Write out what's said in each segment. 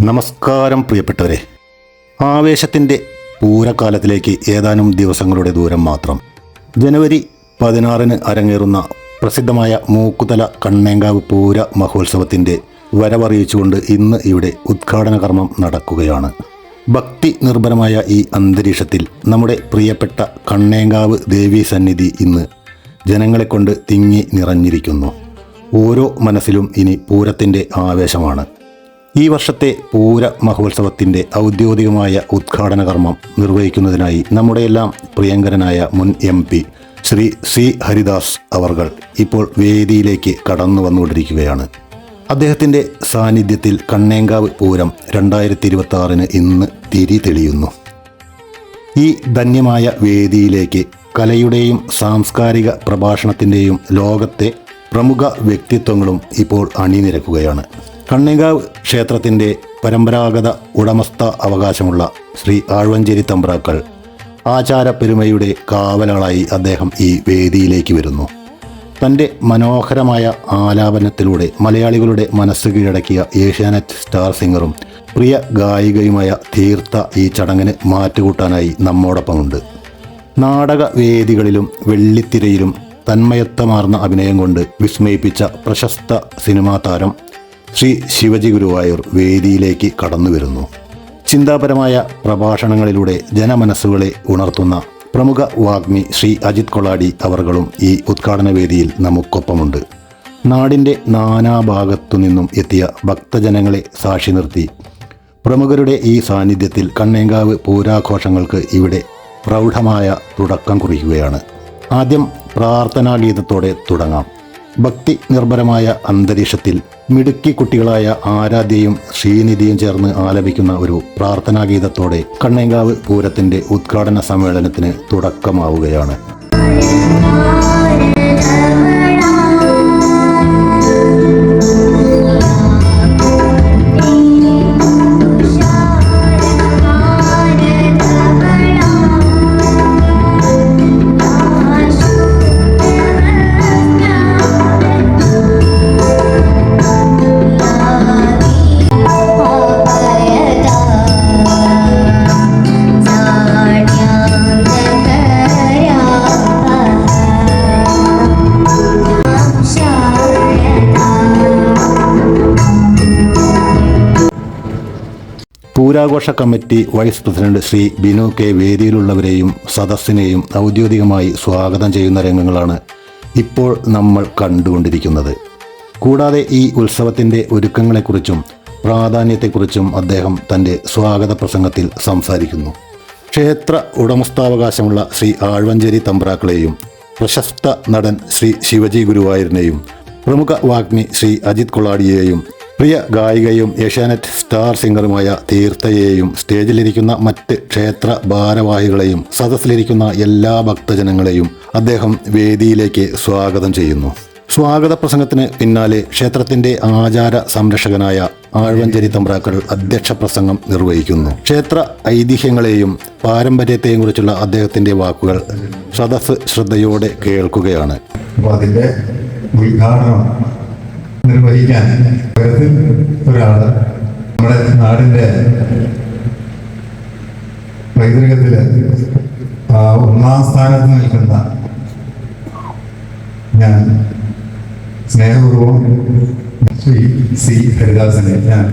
നമസ്കാരം പ്രിയപ്പെട്ടവരെ. ആവേശത്തിന്റെ പൂരക്കാലത്തിലേക്ക് ഏതാനും ദിവസങ്ങളുടെ ദൂരം മാത്രം. ജനുവരി പതിനാറിന് അരങ്ങേറുന്ന പ്രസിദ്ധമായ മൂക്കുതല കണ്ണേങ്കാവ് പൂര മഹോത്സവത്തിന്റെ വരവറിയിച്ചുകൊണ്ട് ഇന്ന് ഇവിടെ ഉദ്ഘാടന കർമ്മം നടക്കുകയാണ്. ഭക്തി നിർഭരമായ ഈ അന്തരീക്ഷത്തിൽ നമ്മുടെ പ്രിയപ്പെട്ട കണ്ണേങ്കാവ് ദേവീ സന്നിധി ഇന്ന് ജനങ്ങളെക്കൊണ്ട് തിങ്ങി നിറഞ്ഞിരിക്കുന്നു. ഓരോ മനസ്സിലും ഇനി പൂരത്തിന്റെ ആവേശമാണ്. ഈ വർഷത്തെ പൂര മഹോത്സവത്തിന്റെ ഔദ്യോഗികമായ ഉദ്ഘാടന കർമ്മം നിർവഹിക്കുന്നതിനായി നമ്മുടെയെല്ലാം പ്രിയങ്കരനായ മുൻ M P Shri C Haridas അവർകൾ ഇപ്പോൾ വേദിയിലേക്ക് കടന്നു വന്നുകൊണ്ടിരിക്കുകയാണ്. അദ്ദേഹത്തിന്റെ സാന്നിധ്യത്തിൽ കണ്ണേങ്കാവ് പൂരം രണ്ടായിരത്തി ഇരുപത്തി ആറിന് ഇന്ന് തിരി തെളിയുന്നു. ഈ ധന്യമായ വേദിയിലേക്ക് കലയുടെയും സാംസ്കാരിക പ്രഭാഷണത്തിന്റെയും ലോകത്തെ പ്രമുഖ വ്യക്തിത്വങ്ങളും ഇപ്പോൾ അണിനിരക്കുകയാണ്. കണ്ണേങ്കാവ് ക്ഷേത്രത്തിന്റെ പരമ്പരാഗത ഉടമസ്ഥ അവകാശമുള്ള ശ്രീ ആഴ്വഞ്ചേരി തമ്പ്രാക്കൾ ആചാരപ്പെരുമയുടെ കാവലുകളായി അദ്ദേഹം ഈ വേദിയിലേക്ക് വരുന്നു. തന്റെ മനോഹരമായ ആലാപനത്തിലൂടെ മലയാളികളുടെ മനസ്സ് കീഴടക്കിയ ഏഷ്യാനെറ്റ് സ്റ്റാർ സിംഗറും പ്രിയ ഗായികയുമായ തീർത്ഥ ഈ ചടങ്ങിന് മാറ്റുകൂട്ടാനായി നമ്മോടൊപ്പമുണ്ട്. നാടക വേദികളിലും വെള്ളിത്തിരയിലും തന്മയത്തമാർന്ന അഭിനയം കൊണ്ട് വിസ്മയിപ്പിച്ച പ്രശസ്ത സിനിമാ താരം ശ്രീ ശിവജി ഗുരുവായൂർ വേദിയിലേക്ക് കടന്നു വരുന്നു. ചിന്താപരമായ പ്രഭാഷണങ്ങളിലൂടെ ജനമനസ്സുകളെ ഉണർത്തുന്ന പ്രമുഖ വാഗ്മി ശ്രീ അജിത് കൊളാടി അവർകളും ഈ ഉദ്ഘാടന വേദിയിൽ നമുക്കൊപ്പമുണ്ട്. നാടിന്റെ നാനാഭാഗത്തു നിന്നും എത്തിയ ഭക്തജനങ്ങളെ സാക്ഷി നിർത്തി. പ്രമുഖരുടെ ഈ സാന്നിധ്യത്തിൽ കണ്ണേങ്കാവ് പൂരാഘോഷങ്ങൾക്ക് ഇവിടെ പ്രൗഢമായ തുടക്കം കുറിക്കുകയാണ്. ആദ്യം പ്രാർത്ഥനാഗീതത്തോടെ തുടങ്ങാം. ഭക്തി നിർഭരമായ അന്തരീക്ഷത്തിൽ മിടുക്കി കുട്ടികളായ ആരാധ്യയും ശ്രീനിധിയും ചേർന്ന് ആലപിക്കുന്ന ഒരു പ്രാർത്ഥനാഗീതത്തോടെ കണ്ണേങ്കാവ് പൂരത്തിന്റെ ഉദ്ഘാടന സമ്മേളനത്തിന് തുടക്കമാവുകയാണ്. പൂരാഘോഷ committee vice president Shri Binu K വേദിയിലുള്ളവരെയും സദസ്സിനെയും ഔദ്യോഗികമായി സ്വാഗതം ചെയ്യുന്ന രംഗങ്ങളാണ് ഇപ്പോൾ നമ്മൾ കണ്ടുകൊണ്ടിരിക്കുന്നത്. കൂടാതെ ഈ ഉത്സവത്തിന്റെ ഒരുക്കങ്ങളെക്കുറിച്ചും പ്രാധാന്യത്തെക്കുറിച്ചും അദ്ദേഹം തന്റെ സ്വാഗത പ്രസംഗത്തിൽ സംസാരിക്കുന്നു. ക്ഷേത്ര ഉടമസ്ഥാവകാശമുള്ള ശ്രീ ആഴ്വഞ്ചേരി തമ്പ്രാക്കളെയും പ്രശസ്ത നടൻ ശ്രീ ശിവജി ഗുരുവായൂരിനെയും പ്രമുഖ വാഗ്മി ശ്രീ അജിത് കൊളാടിയെയും പ്രിയ ഗായികയും ഏഷ്യാനെറ്റ് സ്റ്റാർ സിംഗറുമായ തീർത്ഥയെയും സ്റ്റേജിലിരിക്കുന്ന മറ്റ് ക്ഷേത്ര ഭാരവാഹികളെയും സദസ്സിലിരിക്കുന്ന എല്ലാ ഭക്തജനങ്ങളെയും അദ്ദേഹം വേദിയിലേക്ക് സ്വാഗതം ചെയ്യുന്നു. സ്വാഗത പ്രസംഗത്തിന് പിന്നാലെ ക്ഷേത്രത്തിന്റെ ആചാര സംരക്ഷകനായ ആഴ്വഞ്ചേരി തമ്പ്രാക്കൾ അധ്യക്ഷ പ്രസംഗം നിർവഹിക്കുന്നു. ക്ഷേത്ര ഐതിഹ്യങ്ങളെയും പാരമ്പര്യത്തെയും കുറിച്ചുള്ള അദ്ദേഹത്തിന്റെ വാക്കുകൾ സദസ് ശ്രദ്ധയോടെ കേൾക്കുകയാണ്. ഉദ്ഘാടനം നിർവഹിക്കാൻ വേറത്തിൽ ഒരാൾ നമ്മുടെ നാടിന്റെ പൈതൃകത്തിൽ ഒന്നാം സ്ഥാനത്ത് നിൽക്കുന്ന ഞാൻ സ്നേഹപൂർവം ശ്രീ സി ഹരിദാസനെ ഞാൻ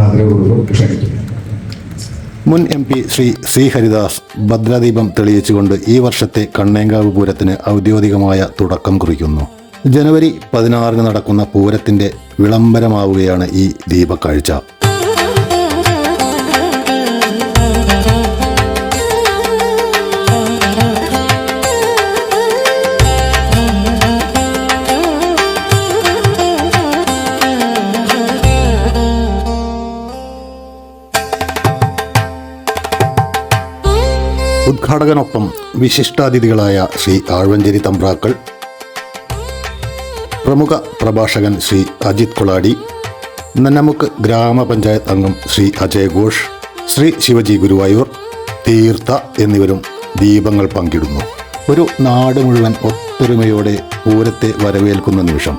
ആദരപൂർവം ക്ഷണിക്കുന്നു. മുൻ M P Shri C Haridas ഭദ്രദീപം തെളിയിച്ചുകൊണ്ട് ഈ വർഷത്തെ കണ്ണേങ്കാവ് പൂരത്തിന് ഔദ്യോഗികമായ തുടക്കം കുറിക്കുന്നു. ജനുവരി പതിനാറിന് നടക്കുന്ന പൂരത്തിന്റെ വിളംബരമാവുകയാണ് ഈ ദീപക്കാഴ്ച. ഉദ്ഘാടകനൊപ്പം വിശിഷ്ടാതിഥികളായ ശ്രീ ആഴ്വഞ്ചേരി തമ്പ്രാക്കൾ പ്രമുഖ പ്രഭാഷകൻ ശ്രീ അജിത് കൊളാടി നന്നമുക്ക് ഗ്രാമപഞ്ചായത്ത് അംഗം ശ്രീ അജയ് ഘോഷ് ശ്രീ ശിവജി ഗുരുവായൂർ തീർത്ഥ എന്നിവരും ദീപങ്ങൾ പങ്കിടുന്നു. ഒരു നാട് മുഴുവൻ ഒത്തൊരുമയോടെ പൂരത്തെ വരവേൽക്കുന്ന നിമിഷം.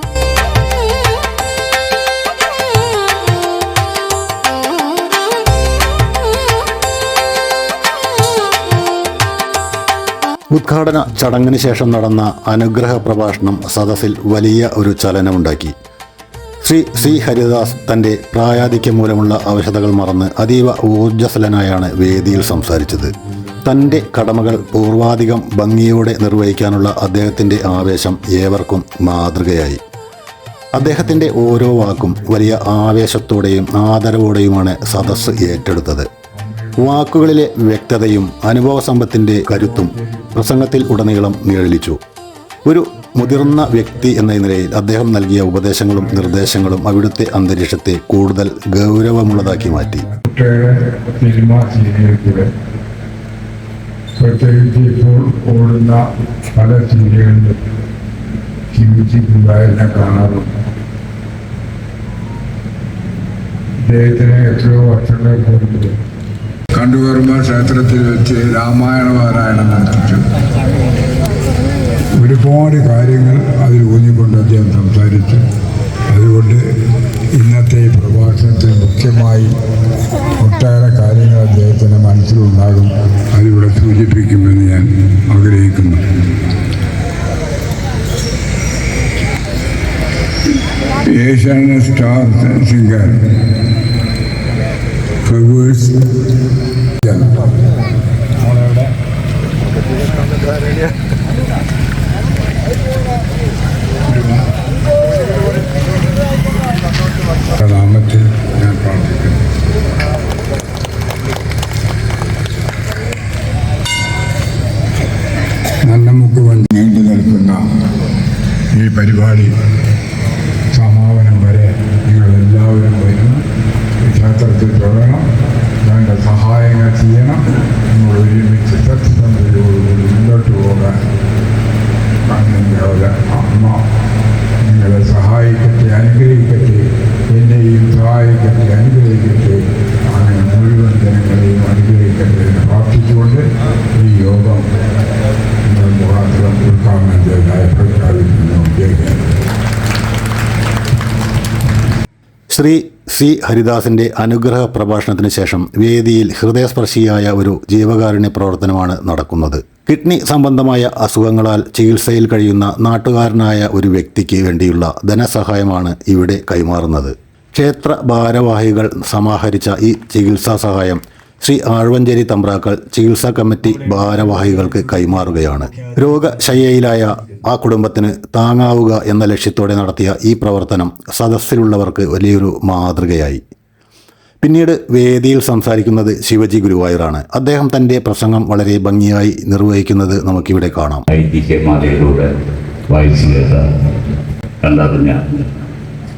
ഉദ്ഘാടന ചടങ്ങിന് ശേഷം നടന്ന അനുഗ്രഹ പ്രഭാഷണം സദസ്സിൽ വലിയ ഒരു ചലനമുണ്ടാക്കി. ശ്രീ സി ഹരിദാസ് തന്റെ പ്രായാധിക്യം മൂലമുള്ള അവശതകൾ മറന്ന് അതീവ ഊർജസ്വലനായാണ് വേദിയിൽ സംസാരിച്ചത്. തന്റെ കടമകൾ പൂർവാധികം ഭംഗിയോടെ നിർവഹിക്കാനുള്ള അദ്ദേഹത്തിന്റെ ആവേശം ഏവർക്കും മാതൃകയായി. അദ്ദേഹത്തിന്റെ ഓരോ വാക്കും വലിയ ആവേശത്തോടെയും ആദരവോടെയുമാണ് സദസ്സ് ഏറ്റെടുത്തത്. വാക്കുകളിലെ വ്യക്തതയും അനുഭവ സമ്പത്തിന്റെ കരുത്തും പ്രസംഗത്തിൽ ഉടനീളം നിഴലിച്ചു. ഒരു മുതിർന്ന വ്യക്തി എന്ന നിലയിൽ അദ്ദേഹം നൽകിയ ഉപദേശങ്ങളും നിർദ്ദേശങ്ങളും അവിടുത്തെ അന്തരീക്ഷത്തെ കൂടുതൽ ഗൗരവമുള്ളതാക്കി മാറ്റി. പ്രത്യേകിച്ച് ഓടുന്ന പല കാണാറുണ്ട്. അദ്ദേഹത്തിന് എത്രയോ വർഷങ്ങൾക്ക് മുമ്പ് കണ്ടുപറമ്പ ക്ഷേത്രത്തിൽ വെച്ച് രാമായണ പാരായണം നടത്തിച്ചു. ഒരുപാട് കാര്യങ്ങൾ അതിൽ ഊന്നിക്കൊണ്ട് അദ്ദേഹം സംസാരിച്ചു. അതുകൊണ്ട് ഇന്നത്തെ പ്രഭാഷണത്തിൽ മുഖ്യമായി ഒട്ടേറെ കാര്യങ്ങൾ അദ്ദേഹത്തിന്റെ മനസ്സിലുണ്ടാകും. അതിവിടെ സൂചിപ്പിക്കുമെന്ന് ഞാൻ ആഗ്രഹിക്കുന്നു. Asianet star singer força. സഹായിക്കട്ടെ അനുഗ്രഹിക്കട്ടെ എന്നെയും സഹായിക്കട്ടെ അനുഗ്രഹിക്കട്ടെ. അങ്ങനെ മുഴുവൻ ജനങ്ങളെയും അനുഗ്രഹിക്കട്ടെ എന്ന് പ്രാർത്ഥിച്ചുകൊണ്ട് ഈ യോഗം ശ്രീ സി ഹരിദാസിന്റെ അനുഗ്രഹ പ്രഭാഷണത്തിന് ശേഷം വേദിയിൽ ഹൃദയസ്പർശിയായ ഒരു ജീവകാരുണ്യ പ്രവർത്തനമാണ് നടക്കുന്നത്. കിഡ്നി സംബന്ധമായ അസുഖങ്ങളാൽ ചികിത്സയിൽ കഴിയുന്ന നാട്ടുകാരനായ ഒരു വ്യക്തിക്ക് വേണ്ടിയുള്ള ധനസഹായമാണ് ഇവിടെ കൈമാറുന്നത്. ക്ഷേത്ര ഭാരവാഹികൾ സമാഹരിച്ച ഈ ചികിത്സാ സഹായം ശ്രീ ആഴ്വഞ്ചേരി തമ്പ്രാക്കൾ ചികിത്സാ കമ്മിറ്റി ഭാരവാഹികൾക്ക് കൈമാറുകയാണ്. രോഗശയ്യയിലായ ആ കുടുംബത്തിന് താങ്ങാവുക എന്ന ലക്ഷ്യത്തോടെ നടത്തിയ ഈ പ്രവർത്തനം സദസ്സിലുള്ളവർക്ക് വലിയൊരു മാതൃകയായി. പിന്നീട് വേദിയിൽ സംസാരിക്കുന്നത് ശിവജി ഗുരുവായൂരാണ്. അദ്ദേഹം തന്റെ പ്രസംഗം വളരെ ഭംഗിയായി നിർവഹിക്കുന്നത് നമുക്കിവിടെ കാണാം.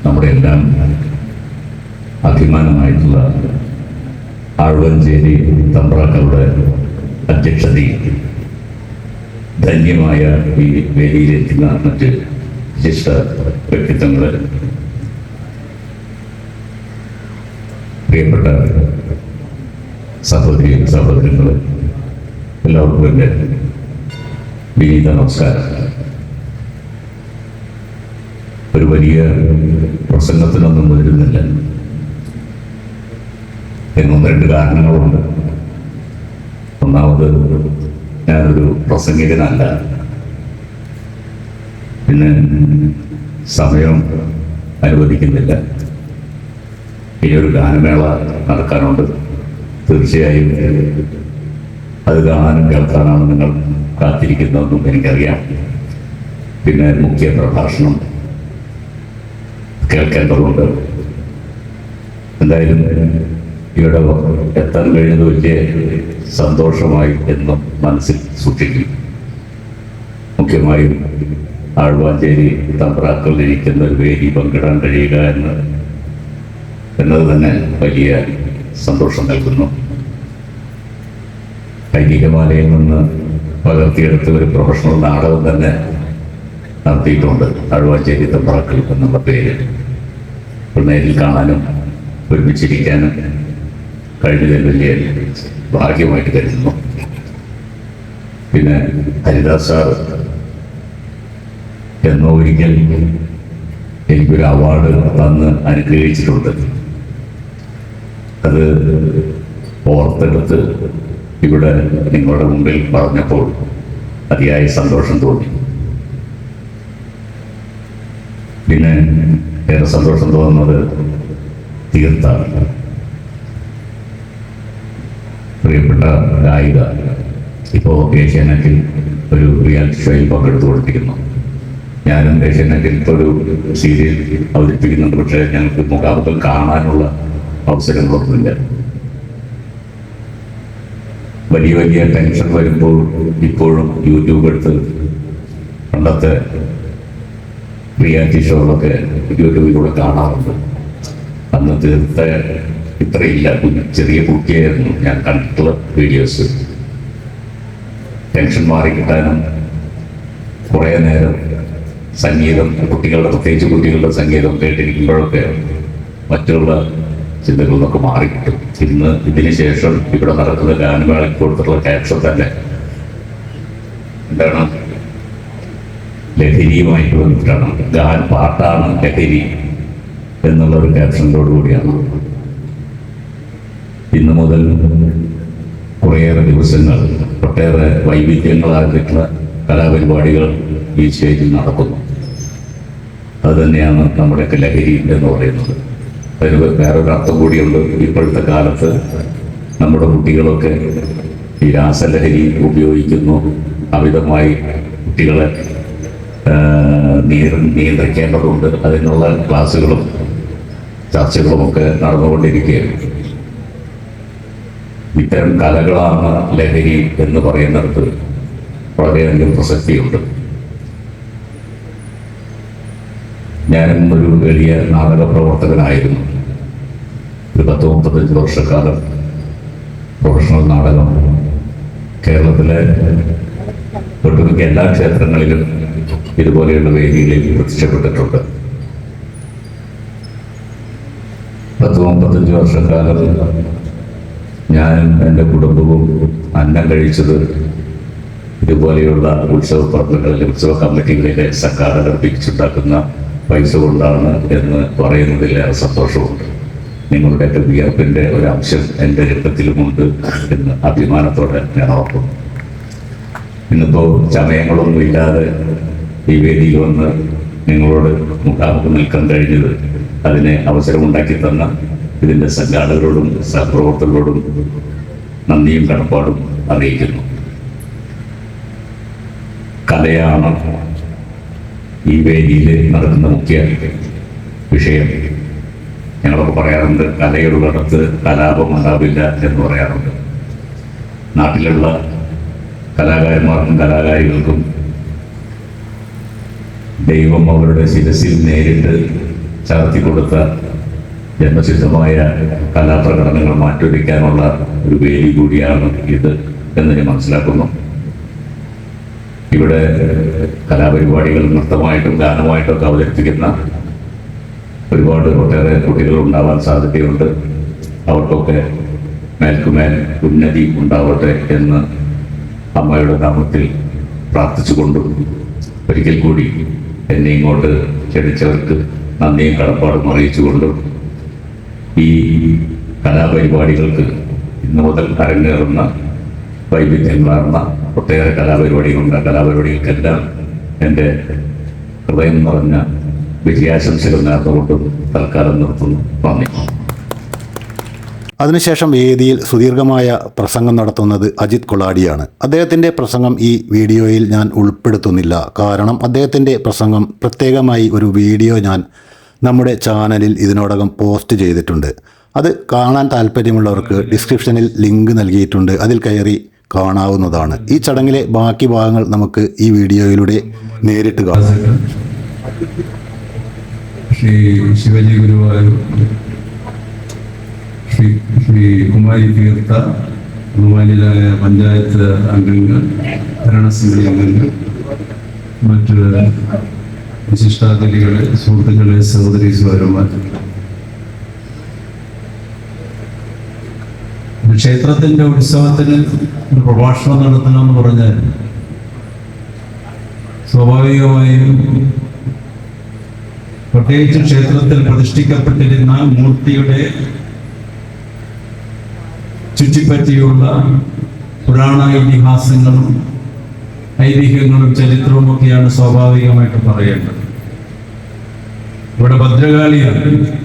നമ്മുടെ എല്ലാം അഭിമാനമായിട്ടുള്ള ആഴ്വഞ്ചേരി തമ്പ്രാക്കളുടെ അധ്യക്ഷതയിൽ ധന്യമായ ഈ വേദിയിലെത്തുന്ന മറ്റ് വിശിഷ്ട വ്യക്തിത്വങ്ങൾ പ്രിയപ്പെട്ട സഹോദരി സഹോദരങ്ങൾ എല്ലാവർക്കും എന്റെ വിനീത നമസ്കാരം. ഒരു വലിയ പ്രസംഗത്തിനൊന്നും വരുന്നില്ല എന്നൊന്ന് രണ്ട് കാരണങ്ങളുണ്ട്. ഒന്നാമത് ഞാനൊരു പ്രസംഗികനല്ല. പിന്നെ സമയം അനുവദിക്കുന്നില്ല. ഒരു ഗാനമേള നടക്കാനുണ്ട്. തീർച്ചയായും അത് കാണാനും കേൾക്കാനാണ് നിങ്ങൾ കാത്തിരിക്കുന്നതെന്നും എനിക്കറിയാം. പിന്നെ മുഖ്യ പ്രഭാഷണം കേൾക്കേണ്ടതുണ്ട്. എന്തായാലും ഇവിടെ എത്താൻ കഴിഞ്ഞത് വലിയ സന്തോഷമായി എന്നും മനസ്സിൽ സൂക്ഷിക്കും. മുഖ്യമായും ആഴ്വാഞ്ചേരി തമ്പ്രാക്കളിൽ ഇരിക്കുന്ന ഒരു വേദി പങ്കിടാൻ കഴിയുക എന്ന് എന്നത് തന്നെ വലിയ സന്തോഷം നൽകുന്നു. ഐതിഹ്യമാലയിൽ നിന്ന് പകർത്തിയെടുത്ത ഒരു പ്രൊഫഷണൽ നാടകം തന്നെ നടത്തിയിട്ടുണ്ട്. അഴുവാഞ്ചേരി തമ്പ്രാക്കൾ എന്നുള്ള പേര്. നേരിൽ കാണാനും ഒരുമിച്ചിരിക്കാനും കഴിഞ്ഞതിൽ വലിയ ഭാഗ്യമായിട്ട് കരുതുന്നു. പിന്നെ ഹരിദാസ് സാർ എന്നോ ഒരിക്കൽ എനിക്കൊരു അവാർഡ് തന്ന് അനുഗ്രഹിച്ചിട്ടുണ്ട്. അത് ഓർത്തെടുത്ത് ഇവിടെ നിങ്ങളുടെ മുമ്പിൽ പറഞ്ഞപ്പോൾ അതിയായ സന്തോഷം തോന്നി. പിന്നെ ഏറെ സന്തോഷം തോന്നുന്നത് തീർത്ഥാണ് പ്രിയപ്പെട്ട ഗായിക ഇപ്പോൾ ഏഷ്യാനെറ്റിൽ ഒരു റിയാലിറ്റി ഷോയിൽ പങ്കെടുത്തു കൊടുത്തിരിക്കുന്നു ഞാനും ഏഷ്യാനെറ്റിൽ ഒരു സീരിയൽ അവതരിപ്പിക്കുന്നുണ്ട്. പക്ഷേ ഞങ്ങൾക്ക് മുഖാമുഖം കാണാനുള്ള അവസരങ്ങളൊന്നുമില്ല വലിയ വലിയ ടെൻഷൻ വരുമ്പോൾ ഇപ്പോഴും യൂട്യൂബ് എടുത്ത് പണ്ടത്തെ റിയാലിറ്റി ഷോകളൊക്കെ യൂട്യൂബിലൂടെ കാണാറുണ്ട്. അന്ന് തീർത്ത ഇത്രയില്ല. ചെറിയ കുട്ടിയായിരുന്നു ഞാൻ കണ്ടിട്ടുള്ള വീഡിയോസ് ടെൻഷൻ മാറിക്കിട്ടാനും കുറേ നേരം സംഗീതം കുട്ടികളുടെ പ്രത്യേകിച്ച് കുട്ടികളുടെ സംഗീതം കേട്ടിരിക്കുമ്പോഴൊക്കെ മറ്റുള്ള ചിന്തകളിൽ നിന്നൊക്കെ മാറിക്കിട്ടും ഇന്ന് ഇതിന് ശേഷം ഇവിടെ നടക്കുന്ന ഗാനമേളയ്ക്ക് കൊടുത്തിട്ടുള്ള ക്യാപ്ഷൻ തന്നെ എന്താണ്? ലഹരിയുമായിട്ട് ബന്ധപ്പെട്ടാണ് ഗാൻ പാട്ടാണ് ലഹരി എന്നുള്ള ഒരു ക്യാപ്ഷനോട് കൂടിയാണ്. ഇന്ന് മുതൽ കുറേയേറെ ദിവസങ്ങൾ ഒട്ടേറെ വൈവിധ്യങ്ങളായിട്ടുള്ള കലാപരിപാടികൾ ഈ സ്റ്റേജിൽ നടക്കുന്നു. അത് തന്നെയാണ് നമ്മുടെയൊക്കെ ലഹരി എന്ന് പറയുന്നത്. അതിന് വേറൊരു അർത്ഥം കൂടിയുണ്ട്. ഇപ്പോഴത്തെ കാലത്ത് നമ്മുടെ കുട്ടികളൊക്കെ ഈ രാസലഹരി ഉപയോഗിക്കുന്നു. അമിതമായി കുട്ടികളെ നിയന്ത്രിക്കേണ്ടതുണ്ട്. അതിനുള്ള ക്ലാസ്സുകളും ചർച്ചകളുമൊക്കെ നടന്നുകൊണ്ടിരിക്കുകയാണ്. ഇത്തരം കലകളാണ് ലഹരി എന്ന് പറയുന്നിടത്ത് വളരെയധികം പ്രസക്തിയുണ്ട്. ഞാനും ഒരു വലിയ നാടക പ്രവർത്തകനായിരുന്നു. ഒരു പത്ത് മുപ്പത്തഞ്ച് വർഷക്കാലം പ്രൊഫഷണൽ നാടകം കേരളത്തിലെ ഒട്ടുമിക്ക എല്ലാ ക്ഷേത്രങ്ങളിലും ഇതുപോലെയുള്ള വേദികളിൽ പ്രത്യക്ഷപ്പെട്ടിട്ടുണ്ട്. പത്ത് മുപ്പത്തഞ്ച് വർഷക്കാലം ഞാനും എന്റെ കുടുംബവും അന്നം കഴിച്ചത് ഇതുപോലെയുള്ള ഉത്സവ പ്രവർത്തനങ്ങളിലെ ഉത്സവ കമ്മിറ്റികളിലെ സംഘാടകർ പിരിച്ചുണ്ടാക്കുന്ന പൈസ കൊണ്ടാണ് എന്ന് പറയുന്നതിൽ ഏറെ സന്തോഷമുണ്ട്. നിങ്ങളുടെ വിയർപ്പിന്റെ ഒരു അംശം എന്റെ രക്തത്തിലുമുണ്ട് എന്ന് അഭിമാനത്തോടെ ഞാൻ ഓർക്കുന്നു. ഇന്നിപ്പോൾ ചമയങ്ങളൊന്നും ഇല്ലാതെ ഈ വേദിയിൽ വന്ന് നിങ്ങളോട് മുഖാമുഖം നിൽക്കാൻ കഴിഞ്ഞത് അതിന് അവസരമുണ്ടാക്കി തന്ന ഇതിന്റെ സംഘാടകരോടും സഹപ്രവർത്തകരോടും നന്ദിയും കടപ്പാടും അറിയിക്കുന്നു. കലയാണ് ഈ വേദിയിൽ നടക്കുന്ന മുഖ്യ വിഷയം. ഞങ്ങളൊക്കെ പറയാറുണ്ട് കലയുള്ളിടത്ത് കലാപം ഉണ്ടാവില്ല എന്ന് പറയാറുണ്ട്. നാട്ടിലുള്ള കലാകാരന്മാർക്കും കലാകാരികൾക്കും ദൈവം അവരുടെ ശിരസിൽ നേരിട്ട് ചാർത്തി കൊടുത്ത ജന്മസിദ്ധമായ കലാപ്രകടനങ്ങൾ മാറ്റൊരുക്കാനുള്ള ഒരു വേദി കൂടിയാണ് ഇത് എന്ന് ഞാൻ മനസ്സിലാക്കുന്നു. ഇവിടെ കലാപരിപാടികൾ നൃത്തമായിട്ടും ഗാനമായിട്ടും ഒക്കെ അവതരിപ്പിക്കുന്ന ഒരുപാട് ഒട്ടേറെ കുട്ടികൾ ഉണ്ടാവാൻ സാധ്യതയുണ്ട്. അവർക്കൊക്കെ മേൽക്കുമേൽ ഉന്നതി ഉണ്ടാവട്ടെ എന്ന് അമ്മയുടെ നാമത്തിൽ പ്രാർത്ഥിച്ചുകൊണ്ടും ഒരിക്കൽ കൂടി എന്നെ ഇങ്ങോട്ട് ക്ഷണിച്ചവർക്ക് നന്ദിയും കടപ്പാടും അറിയിച്ചുകൊണ്ടും ഈ കലാപരിപാടികൾക്ക് ഇന്ന് മുതൽ അരങ്ങേറുന്ന വൈവിധ്യങ്ങളാർന്ന ഒട്ടേറെ കലാപരിപാടികളുണ്ട്. കലാപരിപാടികൾക്കെല്ലാം എന്റെ ഹൃദയം നിറഞ്ഞ വിജയാശംസകൾ നേർന്നുകൊണ്ടും തൽക്കാലം നിർത്തുന്നു. നന്ദി. അതിനുശേഷം വേദിയിൽ സുദീർഘമായ പ്രസംഗം നടത്തുന്നത് അജിത് കൊളാടിയാണ്. അദ്ദേഹത്തിന്റെ പ്രസംഗം ഈ വീഡിയോയിൽ ഞാൻ ഉൾപ്പെടുത്തുന്നില്ല. കാരണം അദ്ദേഹത്തിന്റെ പ്രസംഗം പ്രത്യേകമായി ഒരു വീഡിയോ ഞാൻ നമ്മുടെ ചാനലിൽ ഇതിനോടകം പോസ്റ്റ് ചെയ്തിട്ടുണ്ട്. അത് കാണാൻ താല്പര്യമുള്ളവർക്ക് ഡിസ്ക്രിപ്ഷനിൽ ലിങ്ക് നൽകിയിട്ടുണ്ട്. അതിൽ കയറി കാണാവുന്നതാണ്. ഈ ചടങ്ങിലെ ബാക്കി ഭാഗങ്ങൾ നമുക്ക് ഈ വീഡിയോയിലൂടെ നേരിട്ട് കാണാം. ശ്രീ ശിവജി ഗുരുവായൂർ ശ്രീ ശ്രീ കുമാരി തീർത്ഥ ബഹുമാനിയായ പഞ്ചായത്ത് അംഗങ്ങൾ ഭരണസമിതി അംഗങ്ങൾ മറ്റ് വിശിഷ്ടാതിഥികളെ സുഹൃത്തുക്കളെ സഹോദരി ക്ഷേത്രത്തിന്റെ ഉത്സവത്തിന് ഒരു പ്രഭാഷണം നടത്തണമെന്ന് പറഞ്ഞാൽ സ്വാഭാവികമായും പ്രത്യേകിച്ച് ക്ഷേത്രത്തിൽ പ്രതിഷ്ഠിക്കപ്പെട്ടിരുന്ന മൂർത്തിയുടെ ചുറ്റിപ്പറ്റിയുള്ള പുരാണ ഇതിഹാസങ്ങളും ഐതിഹ്യങ്ങളും ചരിത്രവും ഒക്കെയാണ് സ്വാഭാവികമായിട്ട് പറയേണ്ടത്. ഇവിടെ ഭദ്രകാളിയാണ്.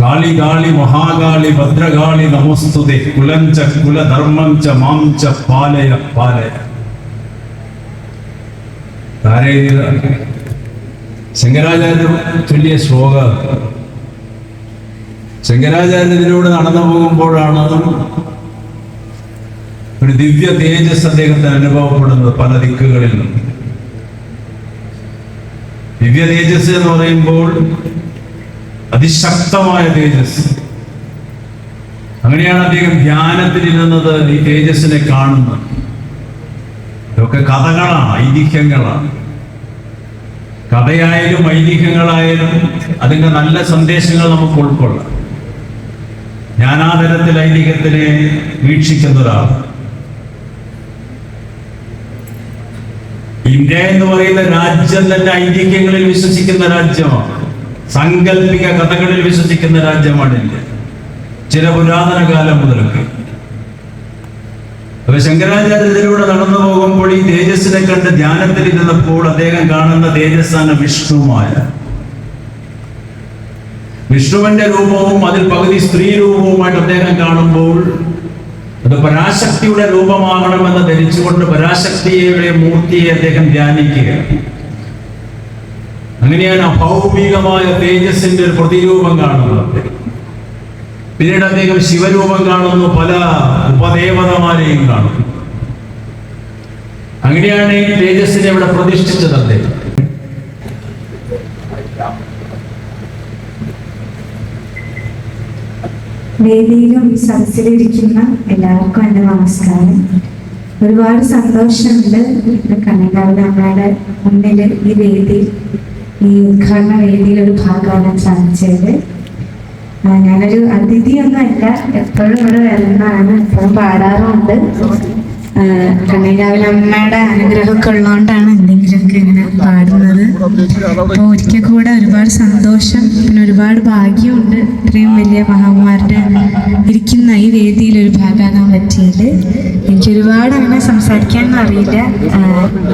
കാളി കാളി മഹാകാളി ഭദ്രകാളി നമസ്തുതി. കുലഞ്ച കുലധർമ്മം ച മാം ച പാലയ പാലയ. ശങ്കരാചാര്യ ചൊല്ലിയ ശ്ലോക. ശങ്കരാചാര്യത്തിലൂടെ നടന്നു പോകുമ്പോഴാണ് ഒരു ദിവ്യ തേജസ് അദ്ദേഹത്തിന് അനുഭവപ്പെടുന്നത് പല ദിക്കുകളിൽ നിന്നും ദിവ്യ തേജസ് എന്ന് പറയുമ്പോൾ അതിശക്തമായ തേജസ്. അങ്ങനെയാണ് അദ്ദേഹം ധ്യാനത്തിലിരുന്നത് ഈ തേജസ്സിനെ കാണുന്നത്. ഇതൊക്കെ കഥകളാണ് ഐതിഹ്യങ്ങളാണ്. കഥയായാലും ഐതിഹ്യങ്ങളായാലും അതിന്റെ നല്ല സന്ദേശങ്ങൾ നമുക്ക് ഉൾക്കൊള്ളാം. ഞാൻ ആ തരത്തിൽ ഐതിഹ്യത്തിനെ വീക്ഷിക്കുന്ന ഒരാൾ ഇന്ത്യ എന്ന് പറയുന്ന രാജ്യം തന്നെ ഐതിഹ്യങ്ങളിൽ വിശ്വസിക്കുന്ന രാജ്യമാണ്. സാങ്കല്പിക കഥകളിൽ വിശ്വസിക്കുന്ന രാജ്യമാണ് ഇന്ത്യ. ചില പുരാതന കാലം മുതലൊക്കെ. അപ്പൊ ശങ്കരാചാര്യത്തിലൂടെ നടന്നു പോകുമ്പോൾ ഈ തേജസ്സിനെ കണ്ട് ധ്യാനത്തിൽ ഇരുന്നപ്പോൾ അദ്ദേഹം കാണുന്ന തേജസ്സാണ് വിഷ്ണുമായ. വിഷ്ണുവിന്റെ രൂപവും അതിൽ പകുതി സ്ത്രീ രൂപവുമായിട്ട് അദ്ദേഹം കാണുമ്പോൾ അത് പരാശക്തിയുടെ രൂപമാകണമെന്ന് ധരിച്ചുകൊണ്ട് പരാശക്തിയുടെ മൂർത്തിയെ അദ്ദേഹം ധ്യാനിക്കുക അങ്ങനെയാണ് ഭൗമികമായ തേജസ്സിന്റെ ഒരു പ്രതിരൂപം കാണുന്നത്. പിന്നീട് അദ്ദേഹം ശിവരൂപം കാണുന്നു പല ഉപദേവതമാരെയും കാണുന്നു. അങ്ങനെയാണ് ഈ തേജസ്സിനെ ഇവിടെ പ്രതിഷ്ഠിച്ചത് അദ്ദേഹം. വേദിയിലും സദസ്സിലിരിക്കുന്ന എല്ലാവർക്കും എന്റെ നമസ്കാരം. ഒരുപാട് സന്തോഷമുണ്ട് കണ്ണങ്കാവിലെ അമ്മയുടെ മുന്നിൽ ഈ വേദി. ഈ ഉദ്ഘാടന വേദിയിൽ ഒരു ഭാഗമാകാൻ സാധിച്ചത് ഞാനൊരു അതിഥിയൊന്നുമല്ല എപ്പോഴും ഇവിടെ വരുന്നതാണ്. എപ്പോഴും പാടാറുമുണ്ട്. ആ, കണ്ണങ്കാവിലെ അമ്മയുടെ അനുഗ്രഹമൊക്കെ ഉള്ളതുകൊണ്ടാണ് എന്തെങ്കിലുമൊക്കെ ഇങ്ങനെ പാടുന്നത്. അപ്പോൾ ഒരിക്കൽ കൂടെ ഒരുപാട് സന്തോഷം പിന്നെ ഒരുപാട് ഭാഗ്യമുണ്ട്. ഇത്രയും വലിയ മഹാന്മാരുടെ ഇരിക്കുന്ന ഈ വേദിയിൽ ഒരു ഭാഗമാകാൻ പറ്റിയത്. എനിക്ക് ഒരുപാട് അങ്ങനെ സംസാരിക്കാനൊന്നും അറിയില്ല.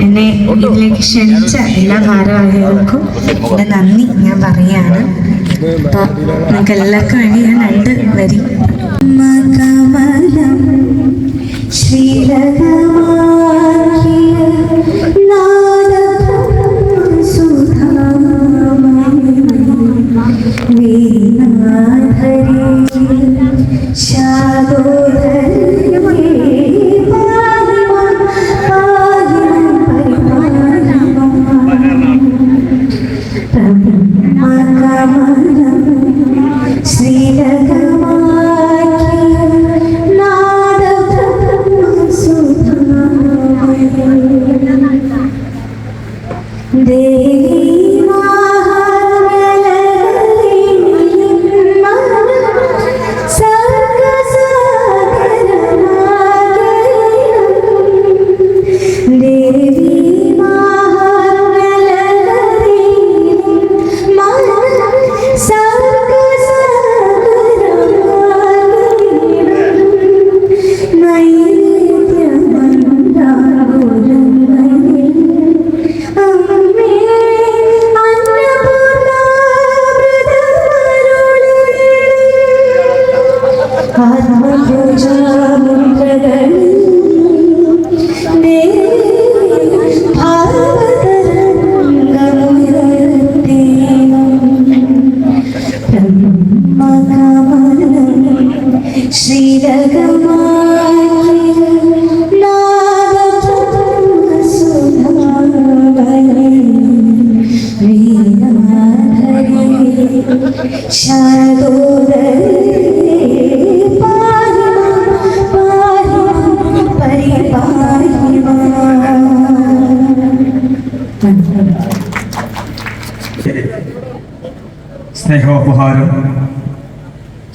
എന്നെ ഇതിലേക്ക് ക്ഷണിച്ച എല്ലാ ഭാരവാഹികൾക്കും എന്റെ നന്ദി ഞാൻ പറയാണ് അപ്പോൾ നിങ്ങൾക്ക് എല്ലാവർക്കും വേണ്ടി ഞാൻ രണ്ട് വരി. മകമലം ശ്രീലകമാക്കിയ ദേവി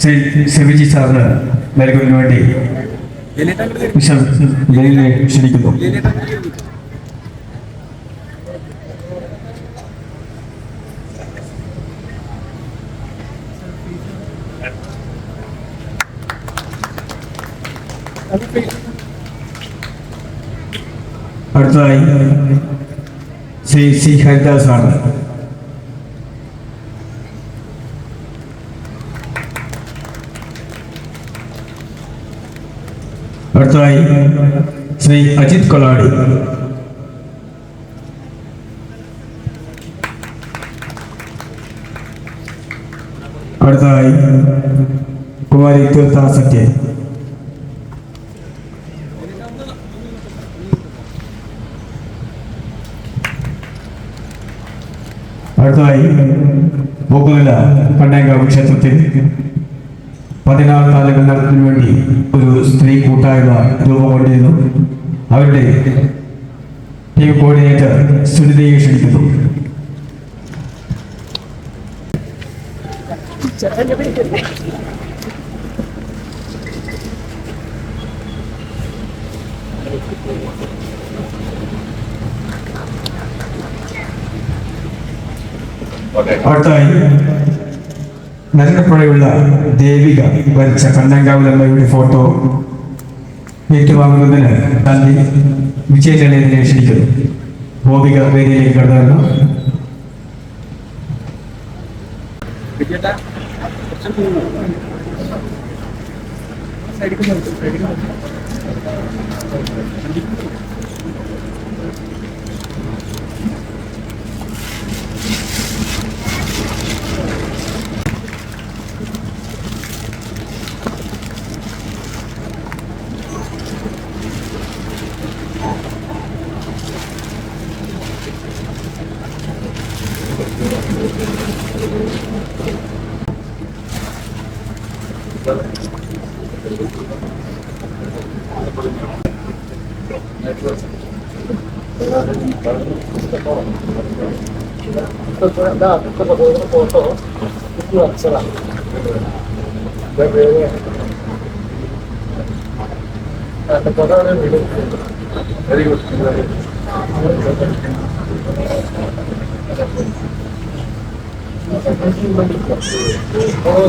ശ്രീ ശിവജി സാറിന് നൽകുന്നതിന് വേണ്ടി ക്ഷണിക്കുന്നു. അടുത്തതായി ശ്രീ സി ഹരിദാസ് ആണ്. അടുത്തതായി ശ്രീ അജിത് കൊളാടി. അടുത്തതായി കുമാരി തീർത്ഥ സത്യൻ അടുത്തതായി ബൊക്കുനില കണ്ണേങ്കാവ് ക്ഷേത്രത്തിൽ. പതിനാറ് നടത്തുന്നതിന് വേണ്ടി ഒരു സ്ത്രീ കൂട്ടായ്മ രൂപം കൊണ്ടിരുന്നു അവരുടെ ടീം കോർഡിനേറ്റർ സുനിതയെ ക്ഷണിക്കുന്നു. അടുത്തായി നരകപ്പുഴയുള്ള ദേവിക വരച്ച കണ്ണങ്കാവിലമ്മയുടെ ഫോട്ടോ ഏറ്റുവാങ്ങുന്നതിന് തന്നി വിജയലളിതനെ ക്ഷണിക്കുന്നു. ഗോപിക വേദിയിലേക്ക് കടന്നു വരണം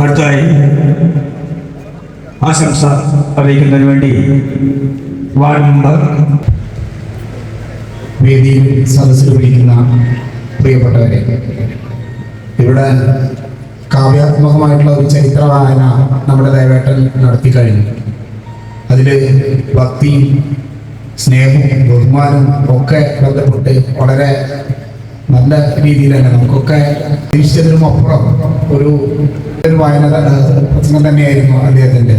അടുത്തായി ആശംസ അറിയിക്കുന്നതിന് വേണ്ടി വാർഡ് മെമ്പർ വേദിയിൽ സദസ്സിൽ വിളിക്കുന്ന പ്രിയപ്പെട്ടവരെ ഇവിടെ കാവ്യാത്മകമായിട്ടുള്ള ഒരു ചരിത്ര വായന നമ്മുടെ ദേവേട്ടൻ നടത്തി കഴിഞ്ഞു. അതിൽ ഭക്തി സ്നേഹം ബഹുമാനം ഒക്കെ ബന്ധപ്പെട്ട് വളരെ നല്ല രീതിയിൽ തന്നെ നമുക്കൊക്കെ തിരിച്ചതിനും അപ്പുറം ഒരു ഒരു വായന പ്രസംഗം തന്നെയായിരുന്നു അദ്ദേഹത്തിന്റെ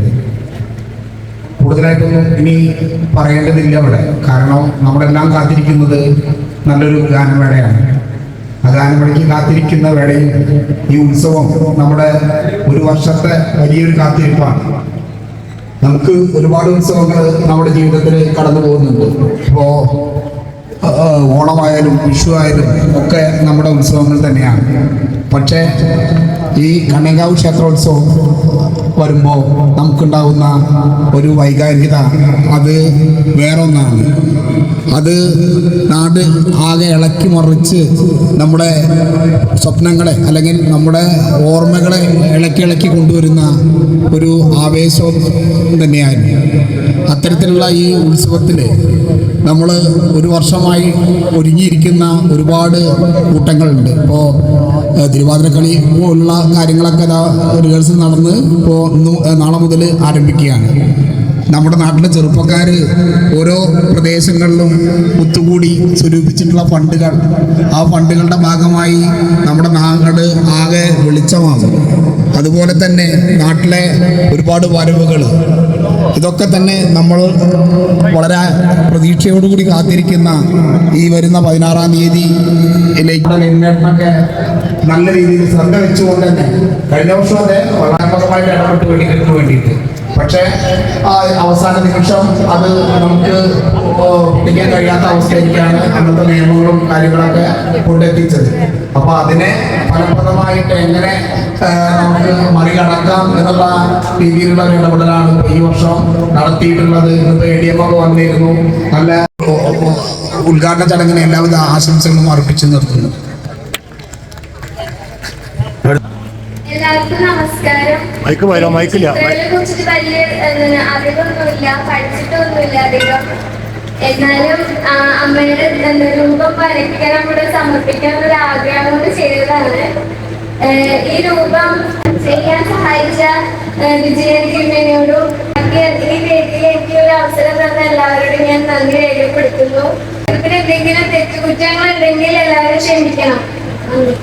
കൂടുതലായിട്ടൊന്നും ഇനി പറയേണ്ടതില്ല അവിടെ കാരണം നമ്മളെല്ലാം കാത്തിരിക്കുന്നത് നല്ലൊരു ഗാനമേളയാണ്. ഗാനമേളയ്ക്ക് കാത്തിരിക്കുന്ന വേളയിൽ ഈ ഉത്സവം നമ്മുടെ ഒരു വർഷത്തെ വലിയൊരു കാത്തിരിപ്പാണ്. നമുക്ക് ഒരുപാട് ഉത്സവങ്ങൾ നമ്മുടെ ജീവിതത്തിൽ കടന്നു പോകുന്നുണ്ട് ഇപ്പോ ഓണമായാലും വിഷു ആയാലും ഒക്കെ നമ്മുടെ ഉത്സവങ്ങൾ തന്നെയാണ്. പക്ഷേ ഈ കണ്ണങ്കാവ് ക്ഷേത്രോത്സവം വരുമ്പോൾ നമുക്കുണ്ടാവുന്ന ഒരു വൈകാരികത അത് വേറൊന്നാണ്. അത് നാട് ആകെ ഇളക്കി മറിച്ച് നമ്മുടെ സ്വപ്നങ്ങളെ അല്ലെങ്കിൽ നമ്മുടെ ഓർമ്മകളെ ഇളക്കി ഇളക്കി കൊണ്ടുവരുന്ന ഒരു ആവേശം തന്നെയായിരുന്നു. അത്തരത്തിലുള്ള ഈ ഉത്സവത്തിൽ നമ്മൾ ഒരു വർഷമായി ഒരുങ്ങിയിരിക്കുന്ന ഒരുപാട് കൂട്ടങ്ങളുണ്ട്. ഇപ്പോൾ തിരുവാതിരക്കളി പോലുള്ള കാര്യങ്ങളൊക്കെ റിഹേഴ്സൽ നടന്ന് ഇപ്പോൾ നാളെ മുതൽ ആരംഭിക്കുകയാണ്. നമ്മുടെ നാട്ടിലെ ചെറുപ്പക്കാർ ഓരോ പ്രദേശങ്ങളിലും ഒത്തുകൂടി സ്വരൂപിച്ചിട്ടുള്ള ഫണ്ടുകൾ. ആ ഫണ്ടുകളുടെ ഭാഗമായി നമ്മുടെ നാട് ആകെ വെളിച്ചമാകും അതുപോലെ തന്നെ നാട്ടിലെ ഒരുപാട് വരവുകൾ ഇതൊക്കെ തന്നെ നമ്മൾ വളരെ പ്രതീക്ഷയോടുകൂടി കാത്തിരിക്കുന്ന ഈ വരുന്ന പതിനാറാം തീയതി നല്ല രീതിയിൽ ശ്രദ്ധ വെച്ചുകൊണ്ട് തന്നെ കഴിഞ്ഞ വർഷം അതെ വളരാത്മകമായിട്ട് ഇടപെട്ട്. വേണ്ടിയിട്ട് വേണ്ടിയിട്ട്. പക്ഷേ അവസാന നിമിഷം അത് നമുക്ക് പൊട്ടിക്കാൻ കഴിയാത്ത അവസ്ഥയിലേക്കാണ് അന്നത്തെ നിയമങ്ങളും കാര്യങ്ങളൊക്കെ കൊണ്ടെത്തിച്ചത് അപ്പൊ അതിനെ ഫലപ്രദമായിട്ട് എങ്ങനെ നമുക്ക് മറികടക്കാം എന്നുള്ള രീതിയിലുള്ള ഒരു ഇടപെടലാണ് ഈ വർഷം നടത്തിയിട്ടുള്ളത് ഇന്നിപ്പോ എ ഡി എം ഒക്കെ വന്നിരുന്നു നല്ല ഉദ്ഘാടന ചടങ്ങിന് എല്ലാവിധ ആശംസകളും അർപ്പിച്ചു നിർത്തുന്നു എല്ലാവർക്കും നമസ്കാരം മൈക്ക്? മൈക്കില്ല. കുറിച്ചിട്ട് വലിയ അറിവൊന്നുമില്ല പഠിച്ചിട്ടൊന്നുമില്ല അധികം എന്നാലും അമ്മയുടെ എന്താ രൂപം വരയ്ക്കാൻ കൂടെ സമർപ്പിക്കാൻ ഒരു ആഗ്രഹം കൊണ്ട് ചെയ്തതാണ്. ഈ രൂപം ചെയ്യാൻ സഹായിച്ച ബാക്കി ഈ വേദിയിൽ എനിക്ക് ഒരു അവസരം തന്ന എല്ലാവരോടും ഞാൻ നന്ദി രേഖപ്പെടുത്തുന്നു. ഇതിന് എന്തെങ്കിലും തെറ്റുകുറ്റങ്ങൾ ഉണ്ടെങ്കിൽ എല്ലാവരും ക്ഷമിക്കണം. നന്ദി.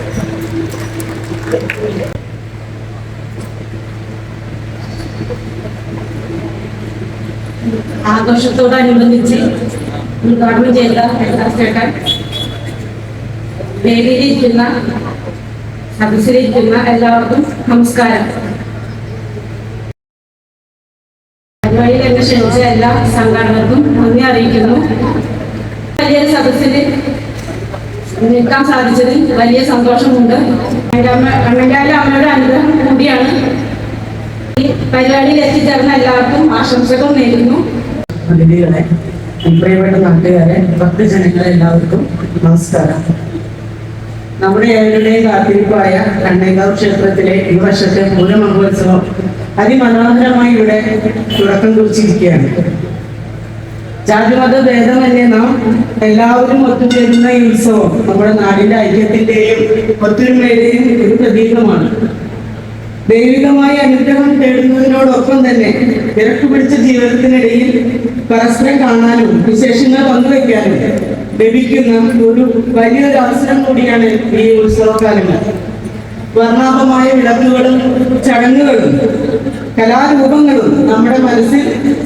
ആഘോഷത്തോടനുബന്ധിച്ച് ഉദ്ഘാടനം ചെയ്ത ചേട്ടൻ വേദിയിലിരിക്കുന്ന സദസ്സിലിരിക്കുന്ന എല്ലാവർക്കും നമസ്കാരം. പരിപാടിയിൽ എന്നെ ക്ഷണിച്ച എല്ലാ സംഘടനകൾക്കും നന്ദി അറിയിക്കുന്നു. വലിയൊരു സദസ്സിൽ നിൽക്കാൻ സാധിച്ചതിൽ വലിയ സന്തോഷമുണ്ട്. കണ്ണങ്കാല അമ്മയുടെ അനുഗ്രഹം കൂടിയാണ്. ഈ പരിപാടിയിൽ എത്തിച്ചേർന്ന എല്ലാവർക്കും ആശംസകൾ നേരുന്നു. അതിഥികളെ പ്രിയപ്പെട്ട നാട്ടുകാരെ ഭക്തജനങ്ങളെ എല്ലാവർക്കും നമസ്കാരം. നമ്മുടെ ഏവരുടെയും കാത്തിരിപ്പായ കണ്ണേക്കാവ് ക്ഷേത്രത്തിലെ ഈ വർഷത്തെ പൂരമഹോത്സവം അതിമനോഹരമായി ഇവിടെ തുടക്കം കുറിച്ചിരിക്കുകയാണ്. ജാതിമത ഭേദമല്ലേ നാം എല്ലാവരും ഒത്തുചേരുന്ന ഈ ഉത്സവം നമ്മുടെ നാടിന്റെ ഐക്യത്തിന്റെയും ഒത്തൊരുമയുടെയും ഒരു പ്രതീകമാണ്. ദൈവികമായി അനുഗ്രഹം തേടുന്നതിനോടൊപ്പം തന്നെ തിരക്ക് പിടിച്ച ജീവിതത്തിനിടയിൽ പരസ്പരം കാണാനും വിശേഷങ്ങൾ പങ്കുവയ്ക്കാനും ലഭിക്കുന്ന ഒരു വലിയൊരു അവസരം കൂടിയാണ് ഈ ഉത്സവകാലങ്ങൾ. വർണാഭമായ വിളക്കുകളും ചടങ്ങുകളും കലാരൂപങ്ങളും നമ്മുടെ മനസ്സിൽ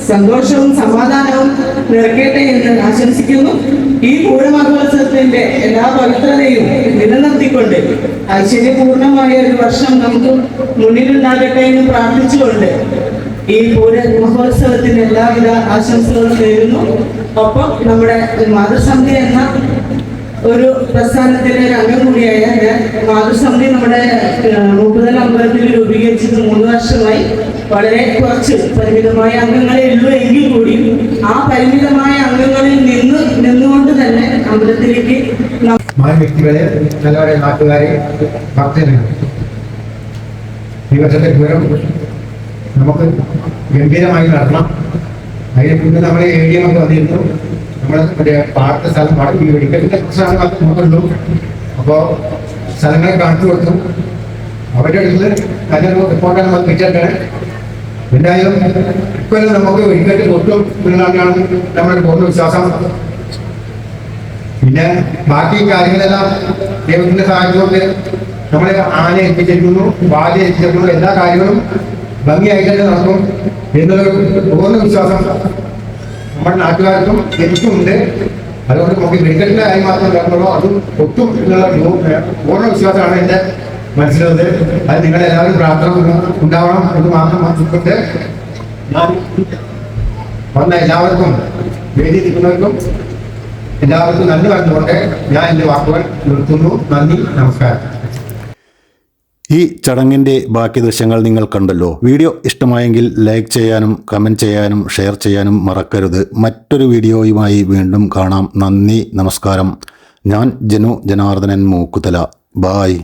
സന്തോഷവും സമാധാനവും നിറയ്ക്കട്ടെ എന്ന് ആശംസിക്കുന്നു. ഈ പൂരമഹോത്സവത്തിന്റെ എല്ലാ പവിത്രതയും നിലനിർത്തിക്കൊണ്ട് ഐശ്വര്യപൂർണമായ ഒരു വർഷം നമുക്ക് മുന്നിലുണ്ടാകട്ടെ എന്ന് പ്രാർത്ഥിച്ചുകൊണ്ട് ഈ പൂര മഹോത്സവത്തിന് എല്ലാവിധ ആശംസകളും നേരുന്നു. ഒപ്പം നമ്മുടെ മാതൃസമിതി എന്ന ഒരു പ്രസ്ഥാനത്തിലെ ഒരു അംഗം കൂടിയായ ഞാൻ മാതൃസമിതി നമ്മുടെ മുപ്പതൽ അമ്പലത്തിൽ രൂപീകരിച്ചത് മൂന്ന് വർഷമായി. വളരെ കുറച്ച് പരിമിതമായ അംഗങ്ങളെ ഉള്ളൂ എങ്കിൽ കൂടി ആ പരിമിതമായ അംഗങ്ങളിൽ നിന്ന് നിന്നുകൊണ്ട് തന്നെ അമ്പലത്തിലേക്ക് വ്യക്തികളെ നല്ലവരെ നാട്ടുകാരെ ഭക്തജനങ്ങൾ ഈ വർഷത്തെ നമുക്ക് ഗംഭീരമായി നടത്തണം. അതിന് മുന്നേ നമ്മളെ എം ഒക്കെ വന്നിരുന്നു. നമ്മുടെ മറ്റേ പാർത്ത സ്ഥലം വടക്കി വെടിക്കെട്ടിന്റെ കുറിച്ചാണ് നോക്കുള്ളൂ അപ്പോൾ സ്ഥലങ്ങളെ കാണിച്ചു കൊടുത്തു. അവരുടെ അടുത്ത് തന്നെ റിപ്പോർട്ടാണ് നമുക്ക് കിട്ടിയിട്ടാണ് എന്തായാലും ഇക്കൊല്ലം നമുക്ക് വെടിക്കറ്റ് കൊട്ടും എന്നാണ് നമ്മുടെ പൂർണ വിശ്വാസം. പിന്നെ ബാക്കി കാര്യങ്ങളെല്ലാം ദൈവത്തിന്റെ സഹായത്തോടെ നമ്മളെ ആന എത്തിച്ചിരിക്കുന്നു വാദ്യ എത്തിച്ചിരിക്കുന്നു എല്ലാ കാര്യങ്ങളും ഭംഗിയായിട്ട് തന്നെ നടക്കും എന്നൊരു പൂർണ വിശ്വാസം നമ്മുടെ നാട്ടുകാർക്കും എനിക്കും ഉണ്ട് അതുകൊണ്ട് നമുക്ക് വെടിക്കെട്ടിന്റെ കാര്യം മാത്രം കേൾക്കുള്ളൂ അതും ഒട്ടും എന്നുള്ള പൂർണ വിശ്വാസമാണ് എന്റെ മനസ്സിലുള്ളത്. അത് നിങ്ങളെല്ലാവരും പ്രാർത്ഥന ഉണ്ടാവണം എന്ന് മാത്രം മനസ്സിലുണ്ട് ഞാൻ വന്ന എല്ലാവർക്കും വേദി നിൽക്കുന്നവർക്കും എല്ലാവർക്കും നന്ദി പറഞ്ഞുകൊണ്ട് ഞാൻ എന്റെ വാക്കുകൾ നിർത്തുന്നു. നന്ദി നമസ്കാരം. ഈ ചടങ്ങിന്റെ ബാക്കി ദൃശ്യങ്ങൾ നിങ്ങൾ കണ്ടല്ലോ. വീഡിയോ ഇഷ്ടമായെങ്കിൽ ലൈക്ക് ചെയ്യാനും കമന്റ് ചെയ്യാനും ഷെയർ ചെയ്യാനും മറക്കരുത്. മറ്റൊരു വീഡിയോയുമായി വീണ്ടും കാണാം. നന്ദി നമസ്കാരം. ഞാൻ ജനു ജനാർദ്ദനൻ മൂക്കുതല. ബായ്